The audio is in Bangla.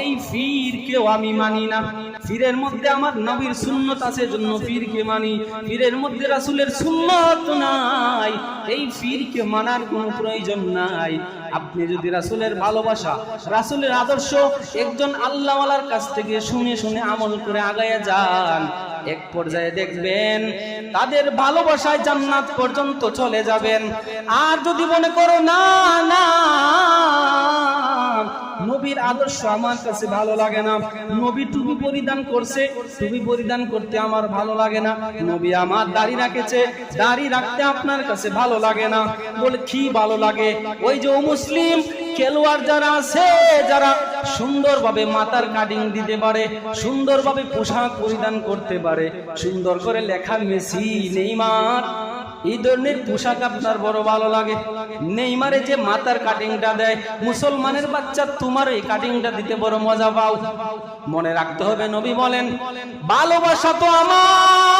এই কেউ আমি মানি না। মধ্যে আমার নবীর সুন্নত আছে, জন্য মানি। মধ্যে রাসূলের সুন্নত নাই, এই মানার প্রয়োজন নাই। আপনি যদি রাসূলের ভালোবাসা, রাসূলের আদর্শ একজন আল্লাহওয়ালার কাছ থেকে শুনে শুনে আমল করে আগায় যান, এক পর্যায়ে দেখবেন তাদের ভালোবাসায় জান্নাত পর্যন্ত চলে যাবেন। আর যদি মনে করো, না না নবীর আদর্শ আমার কাছে ভালো লাগে না। নবী টুপি পরিধান করছে টুপি পরিধান করতে আমার ভালো লাগে না। নবী আমার দাড়ি রাখেছে, দাড়ি রাখতে আপনার কাছে ভালো লাগে না। বলে, কি ভালো লাগে? ওই যে ও মুসলিম, খেলোয়াড় যারা আছে, যারা সুন্দরভাবে মাথার কাটিং দিতে পারে, সুন্দরভাবে পোশাক পরিধান করতে পারে, সুন্দর করে লেখা মেসি, নেইমার এই ধরনের পোশাক আপনার বড় ভালো লাগে? নেইমারে যে মাথার কাটিংটা দেয়, মুসলমানের বাচ্চা তোমার এই কাটিংটা দিতে বড় মজা পাও। মনে রাখতে হবে নবী বলেন, ভালোবাসা তো আমার।